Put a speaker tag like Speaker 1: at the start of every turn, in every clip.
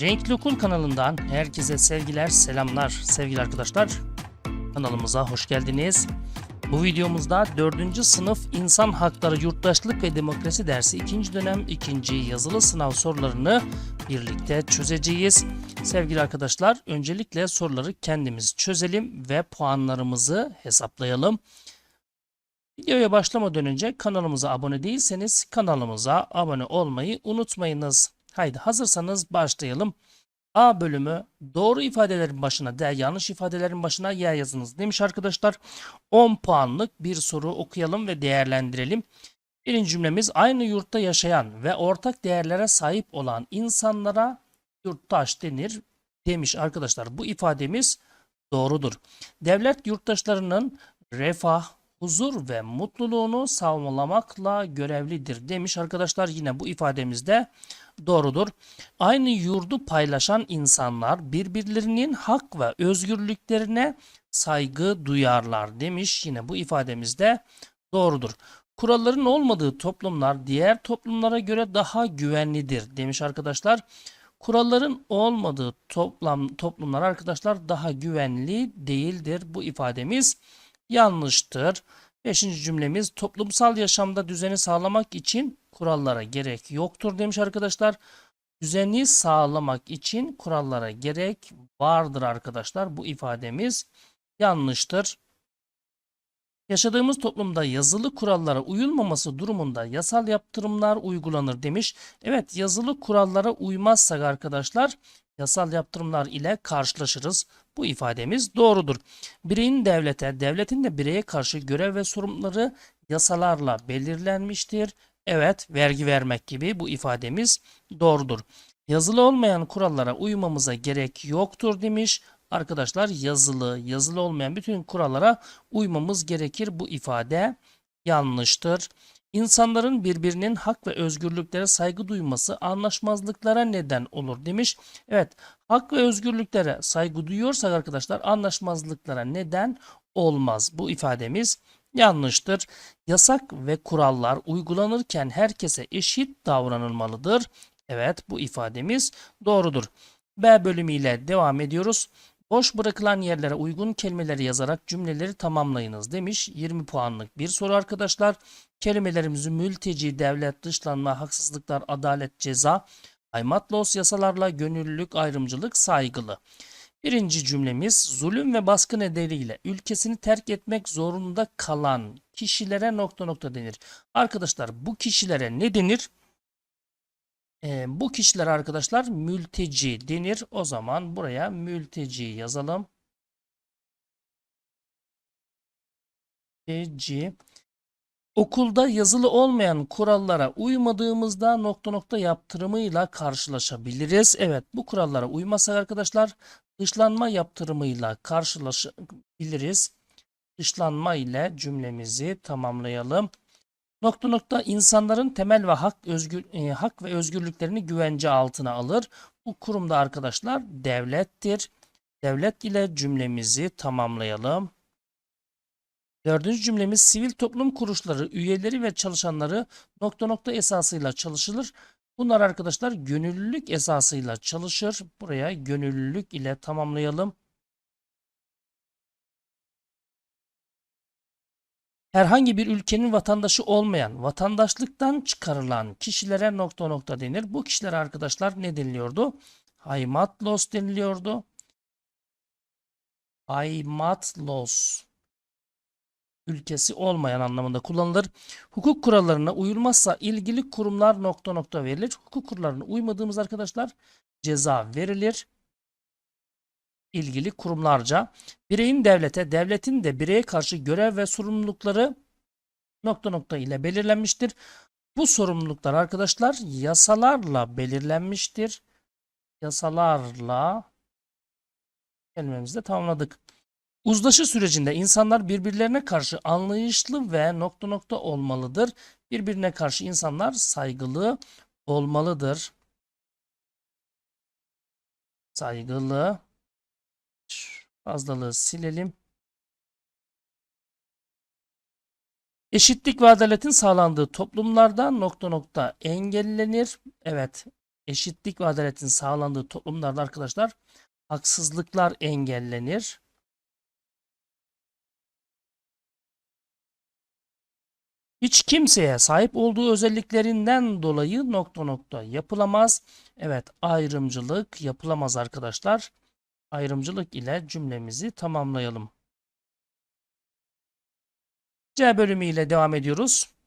Speaker 1: Renkli Okul kanalından herkese sevgiler, selamlar sevgili arkadaşlar. Kanalımıza hoş geldiniz. Bu videomuzda 4. sınıf İnsan Hakları Yurttaşlık ve Demokrasi dersi 2. dönem 2. yazılı sınav sorularını birlikte çözeceğiz. Sevgili arkadaşlar, öncelikle soruları kendimiz çözelim ve puanlarımızı hesaplayalım. Videoya başlamadan önce kanalımıza abone değilseniz kanalımıza abone olmayı unutmayınız. Haydi hazırsanız başlayalım. A bölümü doğru ifadelerin başına D, yanlış ifadelerin başına Y yazınız demiş arkadaşlar. 10 puanlık bir soru okuyalım ve değerlendirelim. Birinci cümlemiz aynı yurtta yaşayan ve ortak değerlere sahip olan insanlara yurttaş denir demiş arkadaşlar. Bu ifademiz doğrudur. Devlet yurttaşlarının refah, huzur ve mutluluğunu sağlamakla görevlidir demiş arkadaşlar. Yine bu ifademizde doğrudur. Aynı yurdu paylaşan insanlar birbirlerinin hak ve özgürlüklerine saygı duyarlar demiş. Yine bu ifademizde doğrudur. Kuralların olmadığı toplumlar diğer toplumlara göre daha güvenlidir demiş arkadaşlar. Kuralların olmadığı toplam, toplumlar arkadaşlar daha güvenli değildir. Bu ifademiz yanlıştır. Beşinci cümlemiz toplumsal yaşamda düzeni sağlamak için kurallara gerek yoktur demiş arkadaşlar. Düzeni sağlamak için kurallara gerek vardır arkadaşlar. Bu ifademiz yanlıştır. Yaşadığımız toplumda yazılı kurallara uyulmaması durumunda yasal yaptırımlar uygulanır demiş. Evet yazılı kurallara uymazsak arkadaşlar yasal yaptırımlar ile karşılaşırız. Bu ifademiz doğrudur. Bireyin devlete, devletin de bireye karşı görev ve sorumlulukları yasalarla belirlenmiştir. Evet, vergi vermek gibi bu ifademiz doğrudur. Yazılı olmayan kurallara uymamıza gerek yoktur demiş. Arkadaşlar yazılı, yazılı olmayan bütün kurallara uymamız gerekir. Bu ifade yanlıştır. İnsanların birbirinin hak ve özgürlüklere saygı duyması anlaşmazlıklara neden olur demiş. Evet, hak ve özgürlüklere saygı duyuyorsak arkadaşlar anlaşmazlıklara neden olmaz. Bu ifademiz yanlıştır. Yasak ve kurallar uygulanırken herkese eşit davranılmalıdır. Evet, bu ifademiz doğrudur. B bölümüyle devam ediyoruz. Boş bırakılan yerlere uygun kelimeleri yazarak cümleleri tamamlayınız demiş. 20 puanlık bir soru arkadaşlar. Kelimelerimizi mülteci, devlet, dışlanma, haksızlıklar, adalet, ceza, aymatlos, yasalarla gönüllülük, ayrımcılık, saygılı. Birinci cümlemiz zulüm ve baskı nedeniyle ülkesini terk etmek zorunda kalan kişilere nokta nokta denir. Arkadaşlar bu kişilere ne denir? Ee, bu kişiler arkadaşlar mülteci denir. O zaman buraya mülteci yazalım. Mülteci. Okulda yazılı olmayan kurallara uymadığımızda nokta nokta yaptırımıyla karşılaşabiliriz. Evet bu kurallara uymazsak arkadaşlar dışlanma yaptırımıyla karşılaşabiliriz. Dışlanma ile cümlemizi tamamlayalım. Nokta nokta insanların temel ve hak özgür e, hak ve özgürlüklerini güvence altına alır. Bu kurumda arkadaşlar devlettir. Devlet ile cümlemizi tamamlayalım. Dördüncü cümlemiz sivil toplum kuruluşları, üyeleri ve çalışanları nokta nokta esasıyla çalışılır. Bunlar arkadaşlar gönüllülük esasıyla çalışır. Buraya gönüllülük ile tamamlayalım. Herhangi bir ülkenin vatandaşı olmayan, vatandaşlıktan çıkarılan kişilere nokta nokta denir. Bu kişilere arkadaşlar ne deniliyordu? Haymatlos deniliyordu. Haymatlos ülkesi olmayan anlamında kullanılır. Hukuk kurallarına uyulmazsa ilgili kurumlar nokta nokta verilir. Hukuk kurallarına uymadığımız arkadaşlar ceza verilir. İlgili kurumlarca bireyin devlete, devletin de bireye karşı görev ve sorumlulukları nokta nokta ile belirlenmiştir. Bu sorumluluklar arkadaşlar yasalarla belirlenmiştir. Yasalarla kelimemizi de tamamladık. Uzlaşı sürecinde insanlar birbirlerine karşı anlayışlı ve nokta nokta olmalıdır. Birbirine karşı insanlar saygılı olmalıdır. Saygılı. Fazlalığı silelim. Eşitlik ve adaletin sağlandığı toplumlarda nokta nokta engellenir. Evet, eşitlik ve adaletin sağlandığı toplumlarda arkadaşlar haksızlıklar engellenir. Hiç kimseye sahip olduğu özelliklerinden dolayı nokta nokta yapılamaz. Evet ayrımcılık yapılamaz arkadaşlar. Ayrımcılık ile cümlemizi tamamlayalım. C bölümü ile devam ediyoruz.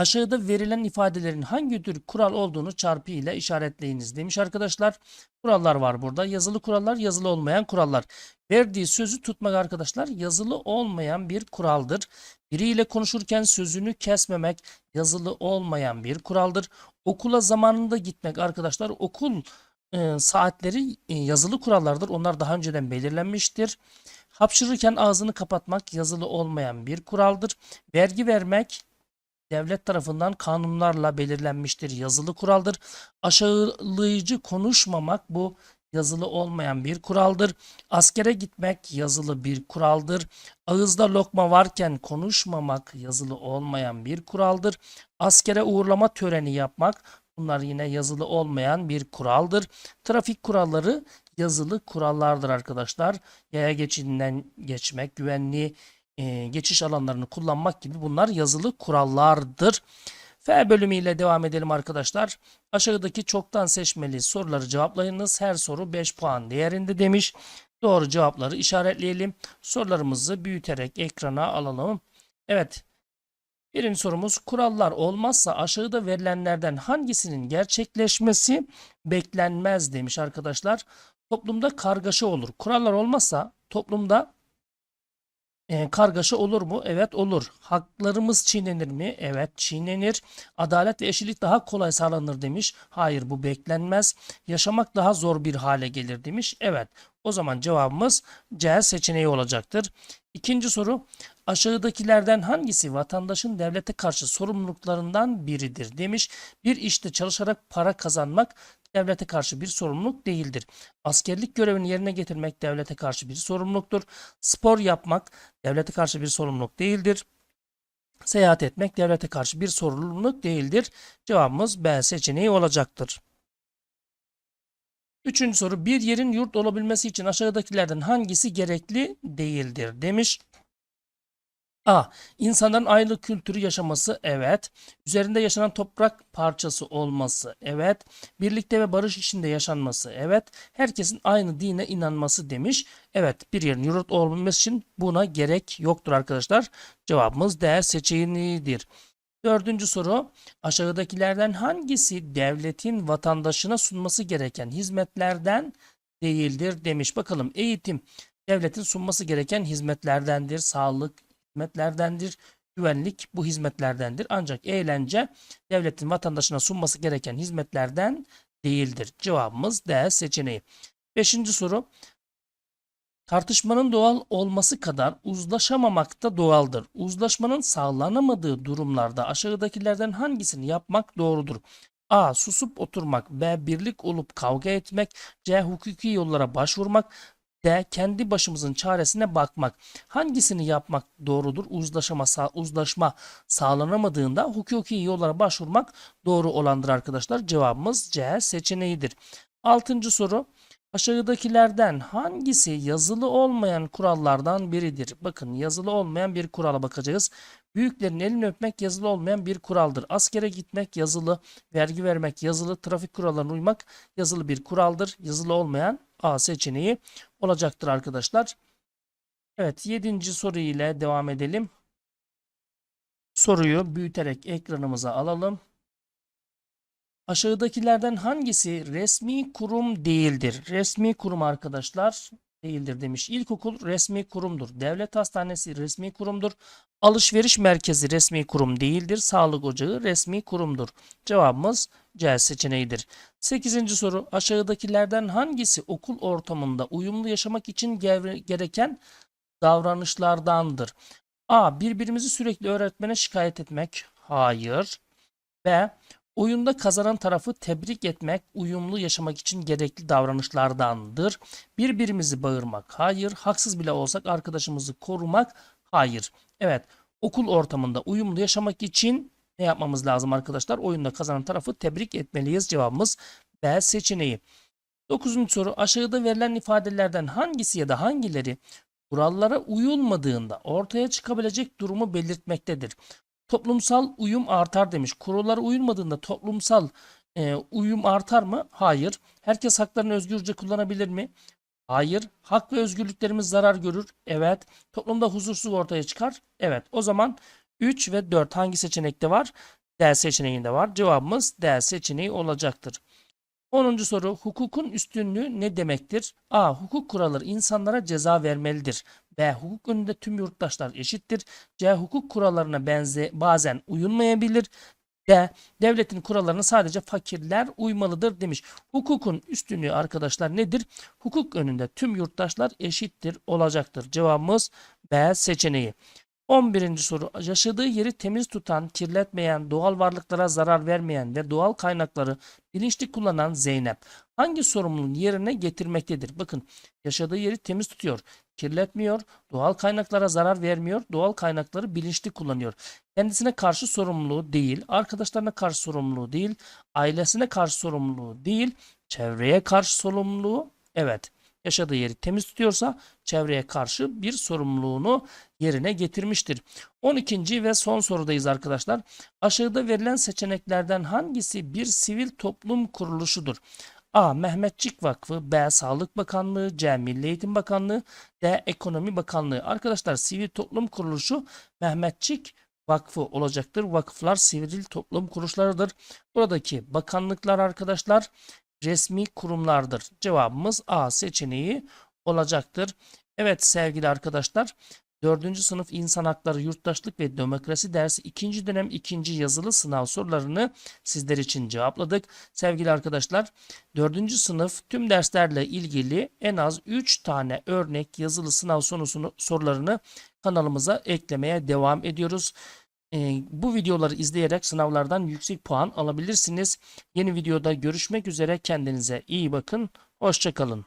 Speaker 1: Aşağıda verilen ifadelerin hangi tür kural olduğunu çarpı ile işaretleyiniz demiş arkadaşlar. Kurallar var burada. Yazılı kurallar, yazılı olmayan kurallar. Verdiği sözü tutmak arkadaşlar yazılı olmayan bir kuraldır. Biriyle konuşurken sözünü kesmemek yazılı olmayan bir kuraldır. Okula zamanında gitmek arkadaşlar okul e, saatleri e, yazılı kurallardır. Onlar daha önceden belirlenmiştir. Hapşırırken ağzını kapatmak yazılı olmayan bir kuraldır. Vergi vermek devlet tarafından kanunlarla belirlenmiştir. Yazılı kuraldır. Aşağılayıcı konuşmamak bu yazılı olmayan bir kuraldır. Askere gitmek yazılı bir kuraldır. Ağızda lokma varken konuşmamak yazılı olmayan bir kuraldır. Askere uğurlama töreni yapmak bunlar yine yazılı olmayan bir kuraldır. Trafik kuralları yazılı kurallardır arkadaşlar. Yaya geçidinden geçmek, güvenli e, geçiş alanlarını kullanmak gibi bunlar yazılı kurallardır. F bölümüyle devam edelim arkadaşlar. Aşağıdaki çoktan seçmeli soruları cevaplayınız. Her soru 5 puan değerinde demiş. Doğru cevapları işaretleyelim. Sorularımızı büyüterek ekrana alalım. Evet. Birinci sorumuz kurallar olmazsa aşağıda verilenlerden hangisinin gerçekleşmesi beklenmez demiş arkadaşlar. Toplumda kargaşa olur. Kurallar olmazsa toplumda e, kargaşa olur mu? Evet olur. Haklarımız çiğnenir mi? Evet çiğnenir. Adalet ve eşitlik daha kolay sağlanır demiş. Hayır bu beklenmez. Yaşamak daha zor bir hale gelir demiş. Evet. O zaman cevabımız C seçeneği olacaktır. İkinci soru. Aşağıdakilerden hangisi vatandaşın devlete karşı sorumluluklarından biridir demiş. Bir işte çalışarak para kazanmak devlete karşı bir sorumluluk değildir. Askerlik görevini yerine getirmek devlete karşı bir sorumluluktur. Spor yapmak devlete karşı bir sorumluluk değildir. Seyahat etmek devlete karşı bir sorumluluk değildir. Cevabımız B seçeneği olacaktır. Üçüncü soru bir yerin yurt olabilmesi için aşağıdakilerden hangisi gerekli değildir demiş. A. İnsanların aynı kültürü yaşaması evet. Üzerinde yaşanan toprak parçası olması evet. Birlikte ve barış içinde yaşanması evet. Herkesin aynı dine inanması demiş. Evet bir yerin yurt olabilmesi için buna gerek yoktur arkadaşlar. Cevabımız D seçeneğidir. Dördüncü soru aşağıdakilerden hangisi devletin vatandaşına sunması gereken hizmetlerden değildir demiş. Bakalım eğitim devletin sunması gereken hizmetlerdendir. Sağlık, hizmetlerdendir. Güvenlik bu hizmetlerdendir. Ancak eğlence devletin vatandaşına sunması gereken hizmetlerden değildir. Cevabımız D seçeneği. Beşinci soru. Tartışmanın doğal olması kadar uzlaşamamak da doğaldır. Uzlaşmanın sağlanamadığı durumlarda aşağıdakilerden hangisini yapmak doğrudur? A. Susup oturmak. B. Birlik olup kavga etmek. C. Hukuki yollara başvurmak. D. Kendi başımızın çaresine bakmak. Hangisini yapmak doğrudur? Uzlaşma, sağ, uzlaşma sağlanamadığında hukuki yollara başvurmak doğru olandır arkadaşlar. Cevabımız C seçeneğidir. Altıncı soru. Aşağıdakilerden hangisi yazılı olmayan kurallardan biridir? Bakın yazılı olmayan bir kurala bakacağız. Büyüklerin elini öpmek yazılı olmayan bir kuraldır. Askere gitmek yazılı, vergi vermek yazılı, trafik kurallarına uymak yazılı bir kuraldır. Yazılı olmayan A seçeneği olacaktır arkadaşlar. Evet 7. soru ile devam edelim. Soruyu büyüterek ekranımıza alalım. Aşağıdakilerden hangisi resmi kurum değildir? Resmi kurum arkadaşlar değildir demiş. İlkokul resmi kurumdur. Devlet hastanesi resmi kurumdur. Alışveriş merkezi resmi kurum değildir. Sağlık ocağı resmi kurumdur. Cevabımız C seçeneğidir. 8. soru aşağıdakilerden hangisi okul ortamında uyumlu yaşamak için gereken davranışlardandır? A. Birbirimizi sürekli öğretmene şikayet etmek. Hayır. B. Oyunda kazanan tarafı tebrik etmek, uyumlu yaşamak için gerekli davranışlardandır. Birbirimizi bağırmak, hayır. Haksız bile olsak arkadaşımızı korumak, hayır. Evet, okul ortamında uyumlu yaşamak için ne yapmamız lazım arkadaşlar? Oyunda kazanan tarafı tebrik etmeliyiz. Cevabımız B seçeneği. 9. soru aşağıda verilen ifadelerden hangisi ya da hangileri kurallara uyulmadığında ortaya çıkabilecek durumu belirtmektedir? Toplumsal uyum artar demiş. Kurallara uyulmadığında toplumsal e, uyum artar mı? Hayır. Herkes haklarını özgürce kullanabilir mi? Hayır. Hak ve özgürlüklerimiz zarar görür. Evet. Toplumda huzursuzluk ortaya çıkar. Evet. O zaman 3 ve 4 hangi seçenekte var? D seçeneğinde var. Cevabımız D seçeneği olacaktır. 10. soru hukukun üstünlüğü ne demektir? A. Hukuk kuralları insanlara ceza vermelidir. B. Hukuk önünde tüm yurttaşlar eşittir. C. Hukuk kurallarına benze bazen uyulmayabilir. D. Devletin kurallarına sadece fakirler uymalıdır demiş. Hukukun üstünlüğü arkadaşlar nedir? Hukuk önünde tüm yurttaşlar eşittir olacaktır. Cevabımız B seçeneği. 11. soru yaşadığı yeri temiz tutan, kirletmeyen, doğal varlıklara zarar vermeyen ve doğal kaynakları bilinçli kullanan Zeynep hangi sorumluluğun yerine getirmektedir? Bakın yaşadığı yeri temiz tutuyor, kirletmiyor, doğal kaynaklara zarar vermiyor, doğal kaynakları bilinçli kullanıyor. Kendisine karşı sorumluluğu değil, arkadaşlarına karşı sorumluluğu değil, ailesine karşı sorumluluğu değil, çevreye karşı sorumluluğu evet yaşadığı yeri temiz tutuyorsa çevreye karşı bir sorumluluğunu yerine getirmiştir. 12. ve son sorudayız arkadaşlar. Aşağıda verilen seçeneklerden hangisi bir sivil toplum kuruluşudur? A. Mehmetçik Vakfı B. Sağlık Bakanlığı C. Milli Eğitim Bakanlığı D. Ekonomi Bakanlığı Arkadaşlar sivil toplum kuruluşu Mehmetçik Vakfı olacaktır. Vakıflar sivil toplum kuruluşlarıdır. Buradaki bakanlıklar arkadaşlar resmi kurumlardır. Cevabımız A seçeneği olacaktır. Evet sevgili arkadaşlar 4. sınıf İnsan Hakları Yurttaşlık ve Demokrasi dersi 2. dönem 2. yazılı sınav sorularını sizler için cevapladık. Sevgili arkadaşlar 4. sınıf tüm derslerle ilgili en az 3 tane örnek yazılı sınav sonusunu, sorularını kanalımıza eklemeye devam ediyoruz. Ee, bu videoları izleyerek sınavlardan yüksek puan alabilirsiniz. Yeni videoda görüşmek üzere. Kendinize iyi bakın. Hoşçakalın.